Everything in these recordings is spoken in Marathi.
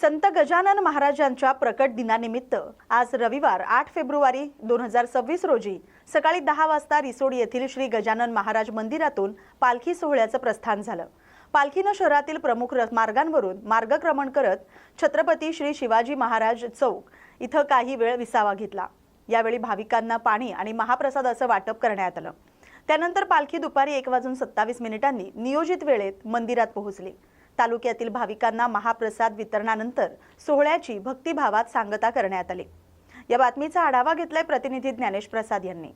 संत गजानन महाराजांच्या प्रकट दिनानिमित्त आज रविवार आठ फेब्रुवारी दोन हजार सव्वीस रोजी सकाळी दहा वाजता रिसोड येथील श्री गजानन महाराज मंदिरातून पालखी सोहळ्याचं प्रस्थान झालं. पालखीनं शहरातील प्रमुख मार्गांवरून मार्गक्रमण करत छत्रपती श्री शिवाजी महाराज चौक इथं काही वेळ विसावा घेतला. यावेळी भाविकांना पाणी आणि महाप्रसादाचं वाटप करण्यात आलं. त्यानंतर पालखी दुपारी एक वाजून सत्तावीस मिनिटांनी नियोजित वेळेत मंदिरात पोहोचली. तालुक्यातील भाविकांना महाप्रसाद वितरणानंतर सोहळ्याची भक्तिभावात सांगता करण्यात आली. या बातमीचा आढावा घेतलाय प्रतिनिधी ज्ञानेश प्रसाद यांनी.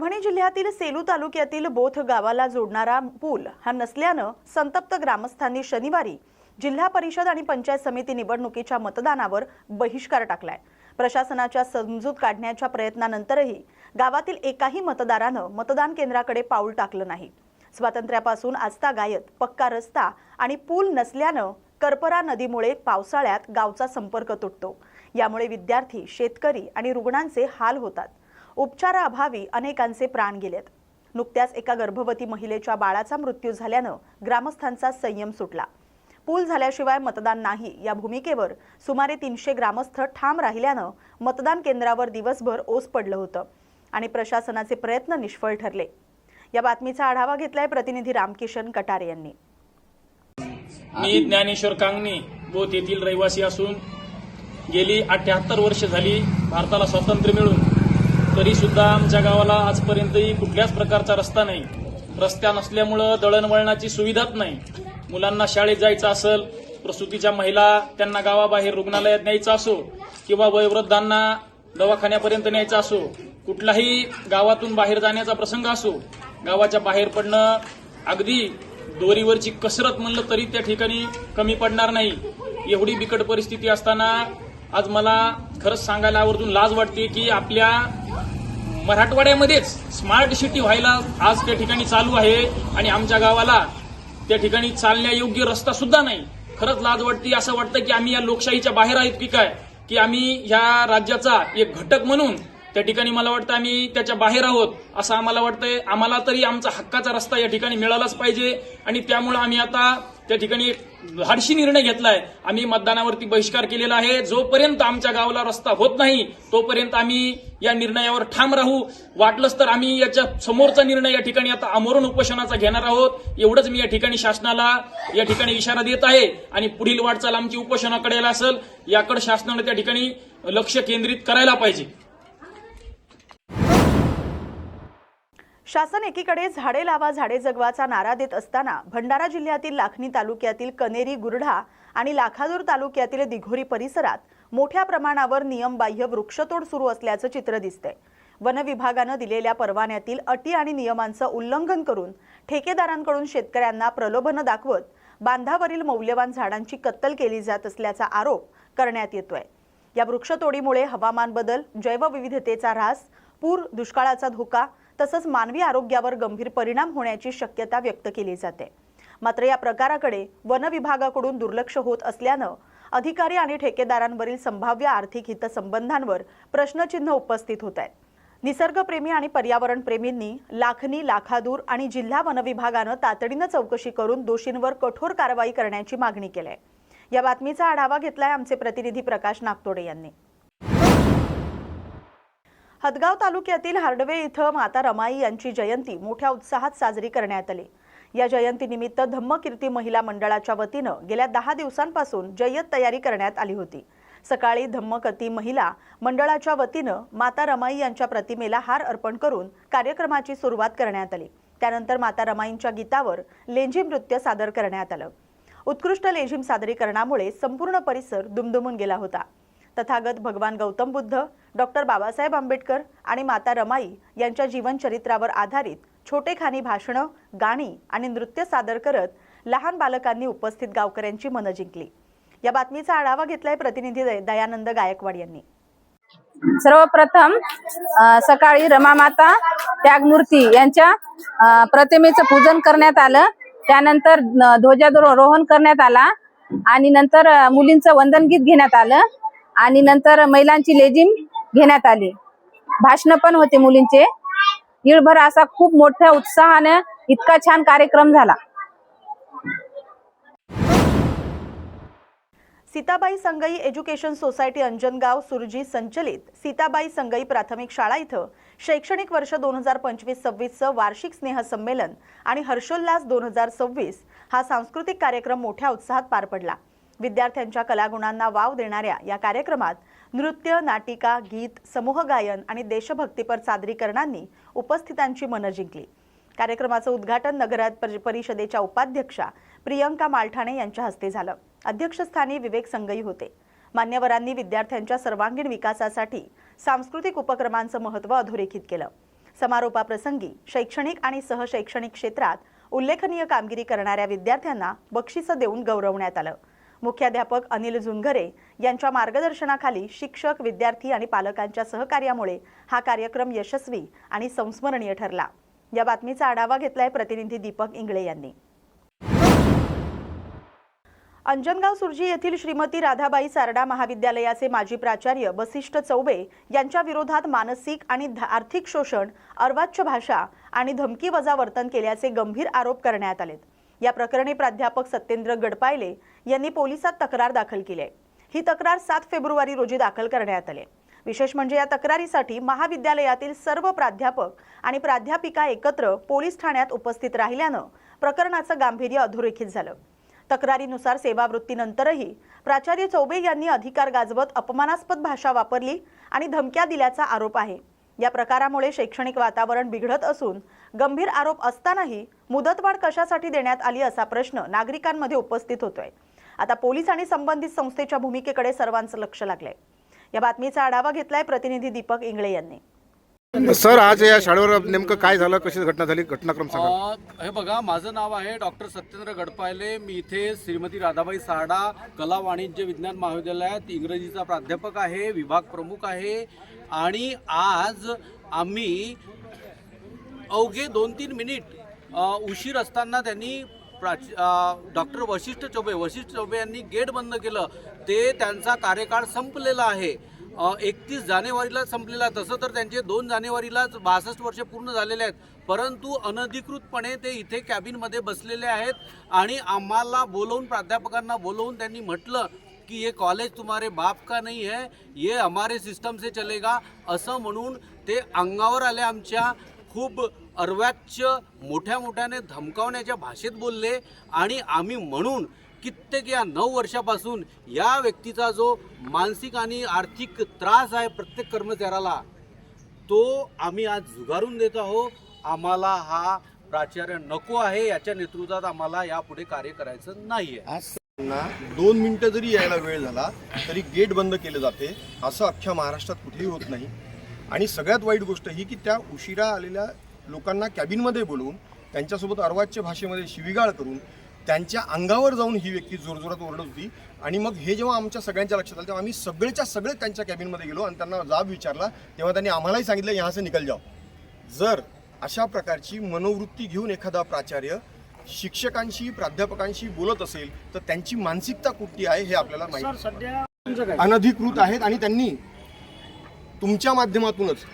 परभणी जिल्ह्यातील सेलू तालुक्यातील बोथ गावाला जोडणारा पूल हा नसल्यानं संतप्त ग्रामस्थांनी शनिवारी जिल्हा परिषद आणि पंचायत समिती निवडणुकीच्या मतदानावर बहिष्कार टाकलाय. प्रशासनाच्या समजूत काढण्याच्या प्रयत्नानंतरही गावातील एकाही मतदारानं मतदान केंद्राकडे पाऊल टाकलं नाही. स्वातंत्र्यापासून आजता गायत पक्का रस्ता आणि पूल नसल्यानं करपरा नदीमुळे पावसाळ्यात गावचा संपर्क तुटतो. यामुळे विद्यार्थी शेतकरी आणि रुग्णांचे हाल होतात. उपचाराअभावी अनेकांचे प्राण गेलेत. नुकत्याच एका गर्भवती महिलेच्या बाळाचा मृत्यू झाल्यानं ग्रामस्थांचा संयम सुटला. पूल झाल्याशिवाय मतदान नाही या भूमिकेवर सुमारे तीनशे ग्रामस्थ ठाम राहिल्यानं मतदान केंद्रावर दिवसभर ओस पडलं होतं आणि प्रशासनाचे प्रयत्न निष्फळ ठरले. या बातमीचा आढावा घेतलाय प्रतिनिधी रामकिशन कटारे यांनी. मी ज्ञानेश्वर कांगणे बोध येथील रहिवासी असून गेली अठ्याहत्तर वर्ष झाली भारताला स्वातंत्र्य मिळून तरी सुद्धा आमच्या गावाला आजपर्यंतही कुठल्याच प्रकारचा रस्ता नाही. रस्त्या नसल्यामुळं दळणवळणाची सुविधाच नाही. मुलांना शाळेत जायचं असेल प्रसूतीच्या महिला त्यांना गावाबाहेर रुग्णालयात न्यायचं असो किंवा वयोवृद्धांना दवाखान्यापर्यंत न्यायचं असो कुठलाही गावातून बाहेर जाण्याचा प्रसंग असो गावाच्या बाहेर पडणं अगदी दोरीवरची कसरत म्हणलं तरी त्या ठिकाणी कमी पडणार नाही. एवढी बिकट परिस्थिती असताना आज मला खरंच सांगायला आवर्जून लाज वाटते की आपल्या मराठवाड्यामध्येच स्मार्ट सिटी व्हायला आज त्या ठिकाणी चालू आहे आणि आमच्या गावाला त्या ठिकाणी चालण्यायोग्य रस्ता सुद्धा नाही. खरंच लाज वाटते असं वाटतं की आम्ही या लोकशाहीच्या बाहेर आहेत की काय? की आम्ही या राज्याचा एक घटक म्हणून त्या ठिकाणी मला वाटतं आम्ही त्याच्या बाहेर आहोत असं आम्हाला वाटतंय. आम्हाला तरी आमचा हक्काचा रस्ता या ठिकाणी मिळालाच पाहिजे आणि त्यामुळे आम्ही आता त्या ठिकाणी एक धाडशी निर्णय घेतलाय. आम्ही मतदानावरती बहिष्कार केलेला आहे. जोपर्यंत आमच्या गावाला रस्ता होत नाही तोपर्यंत आम्ही या निर्णयावर ठाम राहू. वाटलंच तर आम्ही याच्या समोरचा निर्णय या ठिकाणी आता आमरण उपोषणाचा घेणार आहोत. एवढंच मी या ठिकाणी शासनाला या ठिकाणी इशारा देत आहे. आणि पुढील वाटचाल आमची उपोषणाकडे असेल. याकडे शासनानं त्या ठिकाणी लक्ष केंद्रित करायला पाहिजे. शासन एकीकडे झाडे लावा झाडे जगवाचा नारा देत असताना भंडारा जिल्ह्यातील लाखणी तालुक्यातील कनेरी गुरढा आणि लाखादूर तालुक्यातील दिघोरी परिसरात मोठ्या प्रमाणावर नियमबाह्य वृक्षतोड सुरू असल्याचं चित्र दिसतंय. वन विभागानं दिलेल्या परवान्यातील अटी आणि नियमांचं उल्लंघन करून ठेकेदारांकडून शेतकऱ्यांना प्रलोभनं दाखवत बांधावरील मौल्यवान झाडांची कत्तल केली जात असल्याचा आरोप करण्यात येतोय. या वृक्षतोडीमुळे हवामान बदल जैवविविधतेचा ऱ्हास पूर दुष्काळाचा धोका तसंच मानवी आरोग्यावर गंभीर परिणाम होण्याची शक्यता व्यक्त केली जाते. मात्र या प्रकाराकडे वन विभागाकडून दुर्लक्ष होत असल्यानं अधिकारी आणि ठेकेदारांवरील संभाव्य आर्थिक हितसंबंधांवर प्रश्नचिन्ह उपस्थित होत आहेत. निसर्गप्रेमी आणि पर्यावरणप्रेमींनी लाखनी लाखादूर आणि जिल्हा वनविभागानं तातडीनं चौकशी करून दोषींवर कठोर कारवाई करण्याची मागणी केली आहे. या बातमीचा आढावा घेतलाय आमचे प्रतिनिधी प्रकाश नागतोडे यांनी. हदगाव तालुक्यातील हार्डवे इथं माता रमाई यांची जयंती मोठ्या उत्साहात साजरी करण्यात आली. या जयंतीनिमित्त धम्मकीर्ती महिला मंडळाच्या वतीनं गेल्या दहा दिवसांपासून जय्यत तयारी करण्यात आली होती. सकाळी धम्मकती महिला मंडळाच्या वतीनं माता रमाई यांच्या प्रतिमेला हार अर्पण करून कार्यक्रमाची सुरुवात करण्यात आली. त्यानंतर माता रमाईंच्या गीतावर लेंझीम नृत्य सादर करण्यात आलं. उत्कृष्ट लेझिम सादरीकरणामुळे संपूर्ण परिसर दुमदुमून गेला होता. तथागत भगवान गौतम बुद्ध डॉक्टर बाबासाहेब आंबेडकर आणि माता रमाई यांच्या जीवनचरित्रावर आधारित छोटेखानी भाषणं गाणी आणि नृत्य सादर करत लहान बालकांनी उपस्थित गावकऱ्यांची मनं जिंकली. या बातमीचा आढावा घेतलाय प्रतिनिधी दय- दयानंद गायकवाड यांनी. सर्वप्रथम सकाळी रमामाता त्यागमूर्ती यांच्या प्रतिमेचं पूजन करण्यात आलं. त्यानंतर ध्वजारोहण करण्यात आला. आणि नंतर मुलींचं वंदन गीत घेण्यात आलं. आणि नंतर महिलांची लेझिम घेण्यात आली. भाषण पण होते मुलींचे. इळभर असा खूप मोठ्या उत्साहाने इतका छान कार्यक्रम झाला. सीताबाई संगई एज्युकेशन सोसायटी अंजनगाव सुरजी संचलित सीताबाई संगई प्राथमिक शाळा इथं शैक्षणिक वर्ष दोन हजार पंचवीस सव्वीसचं वार्षिक स्नेहसंमेलन आणि हर्षोल्लास दोन हजार सव्वीस हा सांस्कृतिक कार्यक्रम मोठ्या उत्साहात पार पडला. विद्यार्थ्यांच्या कलागुणांना वाव देणाऱ्या या कार्यक्रमात नृत्य नाटिका गीत समूह गायन आणि देशभक्तीपर सादरीकरणांनी उपस्थितांची मनं जिंकली. कार्यक्रमाचं उद्घाटन नगरात परिषदेच्या उपाध्यक्षा प्रियंका मालठाणे यांच्या हस्ते झालं. अध्यक्षस्थानी विवेक संगई होते. मान्यवरांनी विद्यार्थ्यांच्या सर्वांगीण विकासासाठी सांस्कृतिक उपक्रमांचं महत्त्व अधोरेखित केलं. समारोपाप्रसंगी शैक्षणिक आणि सहशैक्षणिक क्षेत्रात उल्लेखनीय कामगिरी करणाऱ्या विद्यार्थ्यांना बक्षिसं देऊन गौरवण्यात आलं. मुख्याध्यापक अनिल झुंगरे यांच्या मार्गदर्शनाखाली शिक्षक विद्यार्थी आणि पालकांच्या सहकार्यामुळे हा कार्यक्रम यशस्वी आणि संस्मरणीय ठरला. या बातमीचा आढावा घेतलाय प्रतिनिधी दीपक इंगळे यांनी. अंजनगाव सुरजी येथील श्रीमती राधाबाई सारडा महाविद्यालयाचे माजी प्राचार्य वसिष्ठ चौबे यांच्या विरोधात मानसिक आणि आर्थिक शोषण अर्वाच्य भाषा आणि धमकी वजा वर्तन केल्याचे गंभीर आरोप करण्यात आलेत. या प्रकरणी प्राध्यापक सत्येंद्र गडपायले यांनी पोलिसात तक्रार दाखल केली आहे. ही तक्रार सात फेब्रुवारी रोजी दाखल करण्यात आली विशेष म्हणजे या तक्रारीसाठी महाविद्यालयातील सर्व प्राध्यापक आणि प्राध्यापिका एकत्र पोलीस ठाण्यात उपस्थित राहिल्यानं प्रकरणाचं गांभीर्य अधोरेखित झालं. तक्रारीनुसार सेवावृत्तीनंतरही प्राचार्य चौबे यांनी अधिकार गाजवत अपमानास्पद भाषा वापरली आणि धमक्या दिल्याचा आरोप आहे. या प्रकारामुळे शैक्षणिक वातावरण बिघडत असून गंभीर आरोप असतानाही मुदतवाढ कशासाठी देण्यात आली असा प्रश्न नागरिकांमध्ये उपस्थित होतोय. आता पोलीस आणि संबंधित संस्थेच्या भूमिकेकडे सर्वांचं लक्ष लागलंय. या बातमीचा आढावा घेतलाय प्रतिनिधी दीपक इंगळे यांनी. सर आज या शाळेवर नेमकं काय झालं? कशी घटना झाली? घटनाक्रम सांगा. अ, हे बघा माझं नाव आहे डॉक्टर सत्येंद्र गडपायले. मी इथे श्रीमती राधाबाई सारडा कला वाणिज्य विज्ञान महाविद्यालयात इंग्रजीचा प्राध्यापक आहे विभाग प्रमुख आहे. आणि आज आम्ही अवघे दोन तीन मिनिट उशीर असताना त्यांनी प्राची डॉक्टर वशिष्ठ चौबे वशिष्ठ चौबे यांनी गेट बंद केलं. ते त्यांचा कार्यकाळ संपलेला आहे. एकतीस जानेवारीला संपलेला तसं तर त्यांचे दोन जानेवारीलाच बासष्ट वर्ष पूर्ण झालेले आहेत. परंतु अनधिकृतपणे ते इथे कॅबिनमध्ये बसलेले आहेत आणि आम्हाला बोलवून प्राध्यापकांना बोलवून त्यांनी म्हटलं की ये कॉलेज तुम्हारे बाप का नाही है? ये हमारे सिस्टम से चलेगा. असं म्हणून ते अंगावर आले आमच्या खूप अर्वाच्य मोठ्या मोठ्याने धमकावण्याच्या भाषेत बोलले आणि आम्ही म्हणून कित्येक या नऊ वर्षापासून या व्यक्तीचा जो मानसिक आणि आर्थिक त्रास आहे प्रत्येक कर्मचाऱ्याला तो आम्ही आज झुगारून देत आहोत. आम्हाला हा प्राचार्य नको आहे याच्या नेतृत्वात आम्हाला यापुढे कार्य करायचं नाही आहे आज त्यांना दोन मिनटं जरी यायला वेळ झाला तरी गेट बंद केले जाते. असं अख्ख्या महाराष्ट्रात कुठेही होत नाही. आणि सगळ्यात वाईट गोष्ट ही की त्या उशिरा आलेल्या लोकांना कॅबिनमध्ये बोलवून त्यांच्यासोबत अर्वाच्य भाषेमध्ये शिवीगाळ करून त्यांच्या अंगावर जाऊन ही व्यक्ती जोरजोरात ओरडत होती. आणि मग हे जेव्हा आमच्या सगळ्यांच्या लक्षात आलं तेव्हा आम्ही सगळेच्या सगळे त्यांच्या कॅबिनमध्ये गेलो आणि त्यांना जाब विचारला. तेव्हा त्यांनी आम्हालाही सांगितलं यहाँ से निकल जाओ. जर अशा प्रकारची मनोवृत्ती घेऊन एखादा प्राचार्य शिक्षकांशी प्राध्यापकांशी बोलत असेल तर त्यांची मानसिकता कुठली आहे हे आपल्याला माहिती अनधिकृत आहेत आणि त्यांनी तुमच्या माध्यमातूनच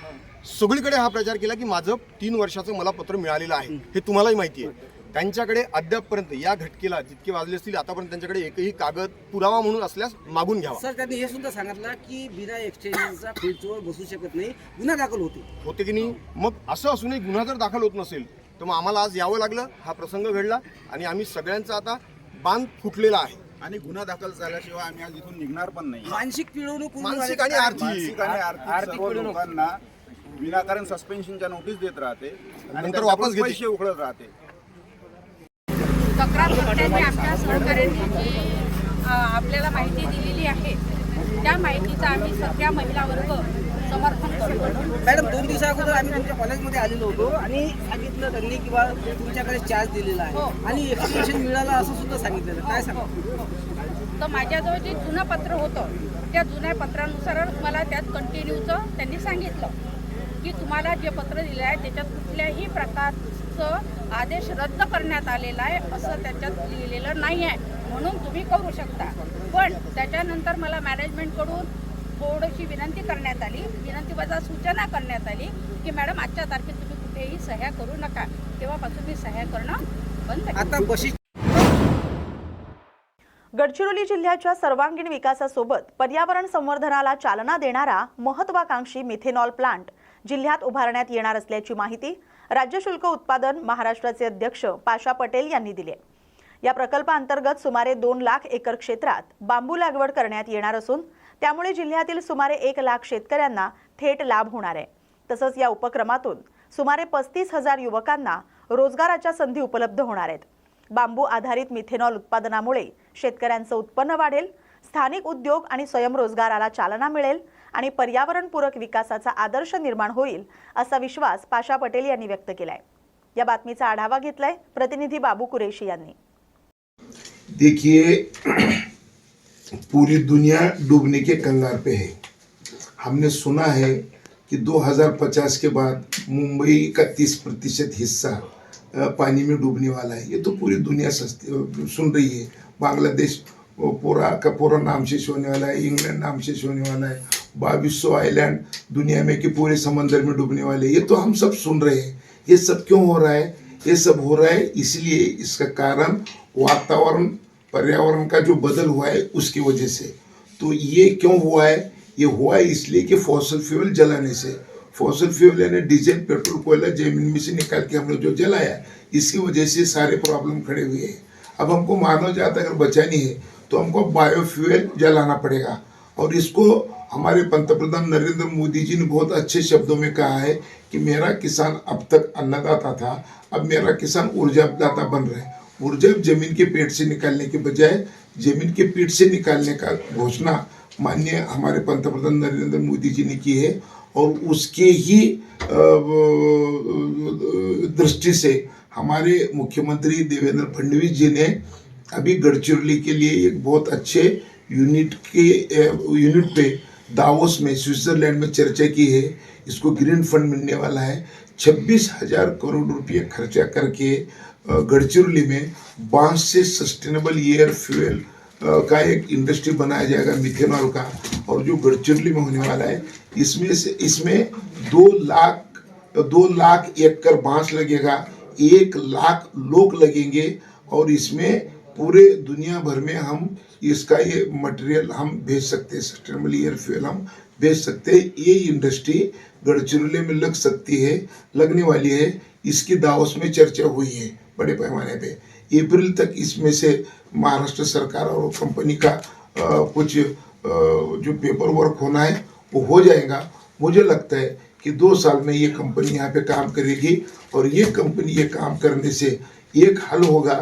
सगळीकडे हा प्रचार केला की माझं तीन वर्षाचं मला पत्र मिळालेलं आहे. हे तुम्हालाही माहिती आहे. त्यांच्याकडे अद्यापपर्यंत या घटकेला जितके वाजले असतील आतापर्यंत त्यांच्याकडे एकही कागद पुरावा म्हणून असल्यास मागून घ्यावा. सर त्यांनी हे सुद्धा सांगितलं की बिना एक्सचेंजचा फिल्डवर बसू शकत नाही. गुन्हा दाखल होते. होते की नाही? मग असं असूनही गुन्हा जर दाखल होत नसेल तर मग आम्हाला आज यावं लागलं हा प्रसंग घडला आणि आम्ही सगळ्यांचा आता बांध फुटलेला आहे. आणि गुन्हा दाखल झाल्याशिवाय आम्ही आज इथून निघणार पण नाही मानसिक पिळवणूक मानसिक. आणि आर्थिक मानसिक आणि आर्थिक सर्व. लोकांना विनाकारण सस्पेन्शनच्या नोटीस देत राहते आणि नंतर वापस. पैसे उकळत राहते तक्रार करण्याची आमच्या सहकार्यांनी जी आपल्याला माहिती दिलेली आहे त्या माहितीचं आम्ही सगळ्या महिला वर्ग समर्थन करतो मॅडम दोन दिवसा अगोदर आम्ही तुमच्या कॉलेजमध्ये आलेलो होतो आणि सांगितलं त्यांनी किंवा तुमच्याकडे चार्ज दिलेला हो. आहे आणि एक्सप्लेनेशन मिळालं असं सुद्धा सांगितलेलं. काय सांगा? तर माझ्याजवळ जे जुनं पत्र होतं त्या जुन्या पत्रानुसारच मला त्यात कंटिन्यूचं त्यांनी सांगितलं. की तुम्हाला जे पत्र दिलं आहे त्याच्यात कुठल्याही प्रकारचं आदेश रद्द करण्यात आलेला आहे असं त्याच्यात लिहिलेलं नाही आहे. म्हणून तुम्ही करू शकता. पण त्याच्यानंतर मला मॅनेजमेंटकडून थोडीशी विनंती करण्यात आली विनंतीवजा सूचना करण्यात आली की मॅडम आजच्या तारखेत तुम्ही कुठेही सह्या करू नका तेव्हापासून मी सह्या करणं बंद केलं. आता बशी गडचिरोली जिल्ह्याच्या सर्वांगीण विकासासोबत पर्यावरण संवर्धनाला चालना देणारा महत्वाकांक्षी मिथेनॉल प्लांट जिल्ह्यात उभारण्यात येणार असल्याची माहिती राज्य शुल्क उत्पादन महाराष्ट्राचे अध्यक्ष पाशा पटेल यांनी दिली आहे. या प्रकल्पाअंतर्गत सुमारे दोन लाख एकर क्षेत्रात बांबू लागवड करण्यात येणार असून त्यामुळे जिल्ह्यातील सुमारे एक लाख शेतकऱ्यांना थेट लाभ होणार आहे. तसंच या उपक्रमातून सुमारे पस्तीस हजार युवकांना रोजगाराच्या संधी उपलब्ध होणार आहेत. बांबू आधारित मिथेनॉल उत्पादनामुळे शेतकऱ्यांचं उत्पन्न वाढेल स्थानिक उद्योग आणि स्वयंरोजगाराला चालना मिळेल आणि पर्यावरणपूरक विकासाचा आदर्श निर्माण होईल असा विश्वास पाशा पटेल यांनी व्यक्त केलाय. या बातमीचा आढावा घेतलाय प्रतिनिधी बाबू कुरेशी यांनी. देखिए पूरी दुनिया डूबने के कंगार पे है। हमने सुना है कि 2050 के बाद मुंबई का 30 प्रतिशत हिस्सा पानी में डूबने वाला है। ये तो पूरी दुनिया सुन रही है। बांग्लादेश पूरा का पूरा नाम शेष होने वाला है। इंग्लैंड नाम शेष होने वाला है। बाईस सौ आइलैंड दुनिया में के पूरे समंदर में डूबने वाले। ये तो हम सब सुन रहे हैं। ये सब क्यों हो रहा है? ये सब हो रहा है इसलिए इसका कारण वातावरण पर्यावरण का जो बदल हुआ है, उसकी वजह से। तो ये क्यों हुआ है? ये हुआ है इसलिए कि फॉसल फ्यूल जलाने से। फॉसल फ्यूल यानी डीजल पेट्रोल कोयला ज़मीन में से निकाल के हम लोग जो जलाया, इसकी वजह से सारे प्रॉब्लम खड़े हुए हैं। अब हमको मानव जात अगर बचानी है तो हमको बायोफ्यूल जलाना पड़ेगा। और इसको हमारे पंतप्रधान नरेंद्र मोदी जी ने बहुत अच्छे शब्दों में कहा है कि मेरा किसान अब तक अन्नदाता था, अब मेरा किसान ऊर्जादाता बन रहा है। ऊर्जा ज़मीन के पेट से निकालने के बजाय ज़मीन के पेट से निकालने का घोषणा माननीय हमारे पंतप्रधान नरेंद्र मोदी जी ने की है और उसके ही दृष्टि से हमारे मुख्यमंत्री देवेंद्र फडणवीस जी ने अभी गढ़चिरौली के लिए एक बहुत अच्छे यूनिट के यूनिट पे दावोस में, स्विट्जरलैंड में चर्चा की है। इसको ग्रीन फंड मिलने वाला है। छब्बीस हज़ार करोड़ रुपये खर्चा करके गढ़चिरौली में बाँस से सस्टेनेबल एयर फ्यूल का एक इंडस्ट्री बनाया जाएगा मिथेनॉल का। और जो गढ़चिरौली में होने वाला है, इसमें से, इसमें दो लाख दो लाख एकड़ बाँस लगेगा, एक लाख लोग लगेंगे, और इसमें पूरे दुनिया भर में हम इसका ये मटेरियल हम भेज सकते हैं सस्टेनेबल एयर फ्यूल हम भेज सकते हैं। ये इंडस्ट्री गढ़चिरौली में लग सकती है, लगने वाली है। इसकी दावस में चर्चा हुई है। बड़े पैमाने पे। अप्रैल तक इसमें से महाराष्ट्र सरकार और कंपनी का अ, कुछ अ, जो पेपर वर्क होना है वो हो जाएगा। मुझे लगता है कि दो साल में ये कंपनी यहाँ पे काम करेगी और ये कंपनी ये काम करने से एक हल होगा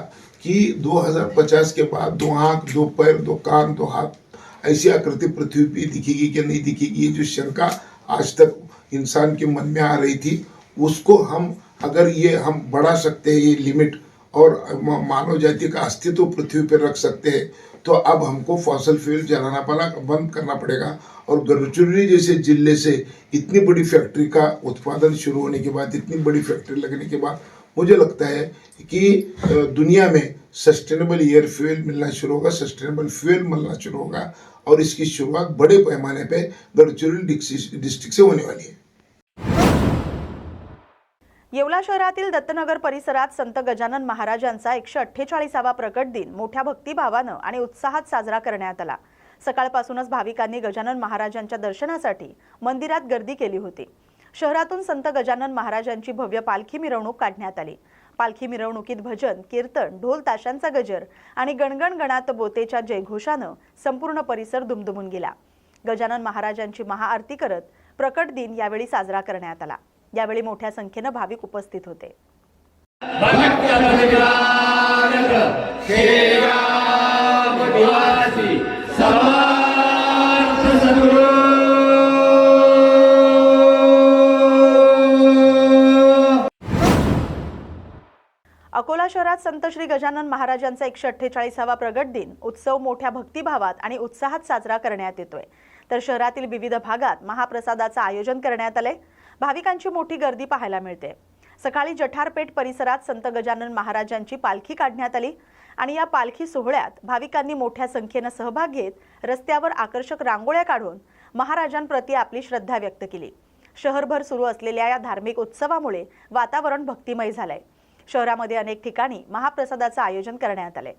कि 2050 के बाद दो आँख दो पैर दो कान दो हाथ ऐसी आकृति पृथ्वी पे दिखेगी कि नहीं दिखेगी। ये जो शंका आज तक इंसान के मन में आ रही थी उसको हम अगर ये हम बढ़ा सकते हैं ये लिमिट और मानव जाति का अस्तित्व पृथ्वी पर रख सकते हैं तो अब हमको फॉसल फ्यूल जलाना पड़ा बंद करना पड़ेगा। और गढ़चिरौली जैसे ज़िले से इतनी बड़ी फैक्ट्री का उत्पादन शुरू होने के बाद, इतनी बड़ी फैक्ट्री लगने के बाद, मुझे लगता है कि दुनिया में सस्टेनेबल एयर फ्यूल मिलना शुरू होगा सस्टेनेबल फ्यूल मिलना शुरू होगा, और इसकी शुरुआत बड़े पैमाने पे गढ़चिरौली डिस्ट्रिक्ट से होने वाली है। येवला शहरातील दत्तनगर परिसरात संत गजानन महाराजांचा एकशे अठ्ठेचाळीसावा प्रकट दिन मोठ्या भक्तिभावानं आणि उत्साहात साजरा करण्यात आला. सकाळपासूनच भाविकांनी गजानन महाराजांच्या दर्शनासाठी मंदिरात गर्दी केली होती. शहरातून संत गजानन महाराजांची भव्य पालखी मिरवणूक काढण्यात आली. पालखी मिरवणुकीत भजन कीर्तन ढोल ताशांचा गजर आणि गणगण गणात बोतेच्या जयघोषानं संपूर्ण परिसर दुमदुमून गेला. गजानन महाराजांची महाआरती करत प्रकट दिन यावेळी साजरा करण्यात आला. यावेळी मोठ्या संख्येनं भाविक उपस्थित होते. अकोला शहरात संत श्री गजानन महाराजांचा एकशे अठ्ठेचाळीसावा प्रगट दिन उत्सव मोठ्या भक्तिभावात आणि उत्साहात साजरा करण्यात येतोय. तर शहरातील विविध भागात महाप्रसादाचं आयोजन करण्यात आलंय. भाविकांची मोठी गर्दी पाहायला मिळते. सकाळी जठारपेठ परिसरात संत गजानन महाराजांची पालखी काढण्यात आली आणि या पालखी सोहळ्यात भाविकांनी मोठ्या संख्येनं सहभाग घेत रस्त्यावर आकर्षक रांगोळ्या काढून महाराजांप्रती आपली श्रद्धा व्यक्त केली. शहरभर सुरू असलेल्या या धार्मिक उत्सवामुळे वातावरण भक्तिमय झालंय. शहरामध्ये अनेक ठिकाणी महाप्रसादाचं आयोजन करण्यात आलंय.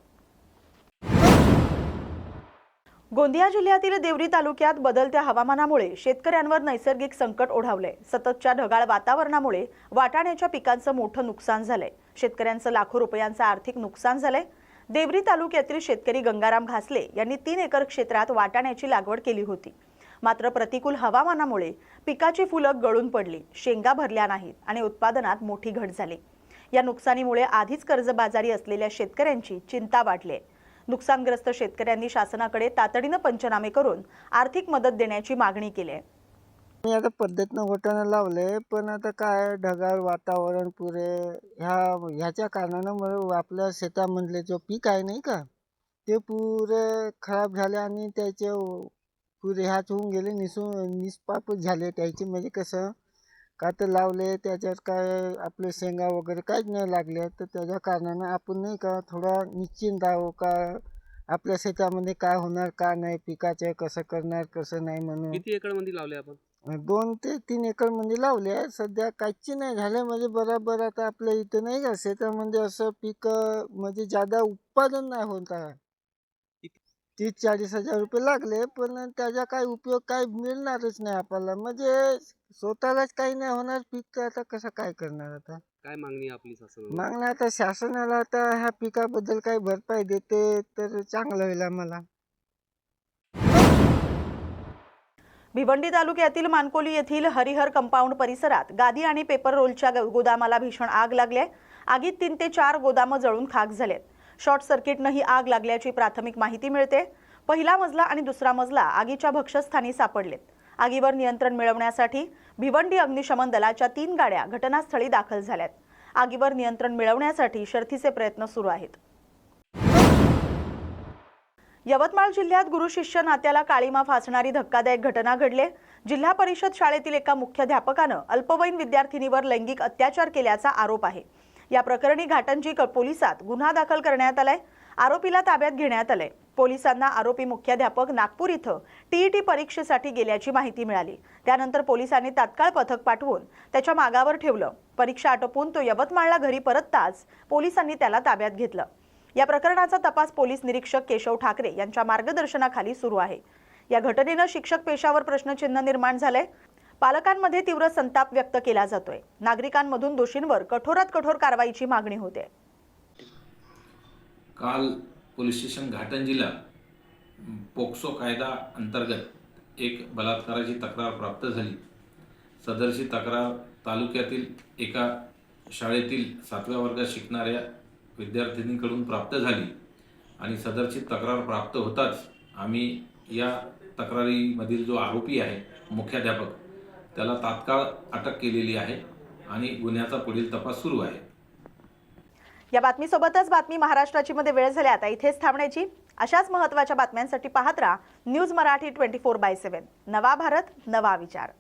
गोंदिया जिल्ह्यातील देवरी तालुक्यात बदलत्या हवामानामुळे शेतकऱ्यांवर नैसर्गिक संकट ओढावलंय सततच्या ढगाळ वातावरणामुळे वाटाण्याच्या पिकांचं मोठं नुकसान झालंय. शेतकऱ्यांचं लाखो रुपयांचं आर्थिक नुकसान झालंय. देवरी तालुक्यातील शेतकरी गंगाराम घासले यांनी तीन एकर क्षेत्रात वाटाण्याची लागवड केली होती. मात्र प्रतिकूल हवामानामुळे पिकाची फुलं गळून पडली शेंगा भरल्या नाहीत आणि उत्पादनात मोठी घट झाली. या नुकसानीमुळे आधीच कर्जबाजारी असलेल्या शेतकऱ्यांची चिंता वाढली आहे. नुकसानग्रस्त शेतकऱ्यांनी शासनाकडे तातडीनं पंचनामे करून आर्थिक मदत देण्याची मागणी केली आहे. मी आता पद्धतनं घोटाणं लावले पण आता काय ढगाळ वातावरण पुरे ह्या ह्याच्या कारणानं मग आपल्या शेतामधले जो पीक आहे नाही का ते पुरे खराब झाले आणि त्याचे पुरे ह्याच होऊन गेले निसून निष्पाप झाले. त्याचे म्हणजे कसं का तर लावले त्याच्यात काय आपले शेंगा वगैरे काहीच नाही लागले तर त्याच्या कारणानं आपण नाही का थोडा निश्चिंत आहो का आपल्या शेतामध्ये काय होणार का नाही पिकाचं कसं करणार कसं नाही म्हणून. किती एकरमध्ये लावले आपण? दोन ते तीन एकरमध्ये लावले. आहे सध्या काहीच नाही झाले. म्हणजे बरोबर आता आपल्या इथं नाही का शेतामध्ये असं पीक म्हणजे जादा उत्पादन नाही होत आहे. तीस चाळीस हजार रुपये लागले पण त्याचा काही उपयोग काही मिळणारच नाही आपल्याला. म्हणजे स्वतःलाच काही नाही होणार पीक तर आता कसं काय करणार आता? काय मागणी आपली शासन मागणं आता शासनाला आता ह्या पिकाबद्दल काही भरपाई देते तर चांगलं होईल आम्हाला. भिवंडी तालुक्यातील मानकोली येथील हरिहर कंपाऊंड परिसरात गादी आणि पेपर रोलच्या गोदामाला भीषण आग लागली आहे. आगीत तीन ते चार गोदामं जळून खाक झालेत. शॉर्ट सर्किटनं ही आग लागल्याची प्राथमिक माहिती मिळते. पहिला मजला आणि दुसरा मजला आगीच्या भक्षस्थानी सापडलेत. आगीवर नियंत्रण मिळवण्यासाठी भिवंडी अग्निशमन दलाच्या तीन गाड्या घटनास्थळी दाखल झाल्यात. आगीवर नियंत्रण मिळवण्यासाठी शर्थीचे प्रयत्न सुरू आहेत. यवतमाळ जिल्ह्यात गुरु शिष्य नात्याला काळीमा फासणारी धक्कादायक घटना घडले. जिल्हा परिषद शाळेतील एका मुख्याध्यापकानं अल्पवयीन विद्यार्थिनीवर लैंगिक अत्याचार केल्याचा आरोप आहे. या प्रकरणी घाटंजी पोलिसात गुन्हा दाखल करण्यात आलाय. आरोपीला ताब्यात घेण्यात आलंय. पोलिसांना आरोपी मुख्याध्यापक नागपूर इथं टीईटी परीक्षेसाठी गेल्याची माहिती मिळाली. त्यानंतर पोलिसांनी तात्काळ पथक पाठवून त्याच्या मागावर ठेवलं. परीक्षा आटोपून तो यवतमाळला घरी परतताच पोलिसांनी त्याला ताब्यात घेतलं. या प्रकरणाचा तपास पोलीस निरीक्षक केशव ठाकरे यांच्या मार्गदर्शनाखाली सुरू आहे. या घटनेनं शिक्षक पेशावर प्रश्नचिन्ह निर्माण झालंय. पालकांमध्ये तीव्र संताप व्यक्त केला जातोय. नागरिकांमधून दोषींवर कठोरात कठोर कारवाईची मागणी होते. काल पोलीस स्टेशन घाटंजीला पोक्सो कायदा अंतर्गत एक बलात्काराची तक्रार प्राप्त झाली. सदरची तक्रार तालुक्यातील एका शाळेतील सातव्या वर्गात शिकणाऱ्या विद्यार्थिनीकडून प्राप्त झाली आणि सदरची तक्रार प्राप्त होताच आम्ही या तक्रारीमधील जो आरोपी आहे मुख्याध्यापक त्याला तात्काळ अटक केलेली आहे आणि गुन्ह्याचा पुढील तपास सुरू आहे. या बातमीसोबतच बातमी महाराष्ट्राची मध्ये वेळ झाली. आता इथेच थांबण्याची. अशाच महत्त्वाच्या बातम्यांसाठी पाहत राहा news Marathi twenty four by seven. नवा भारत नवा विचार.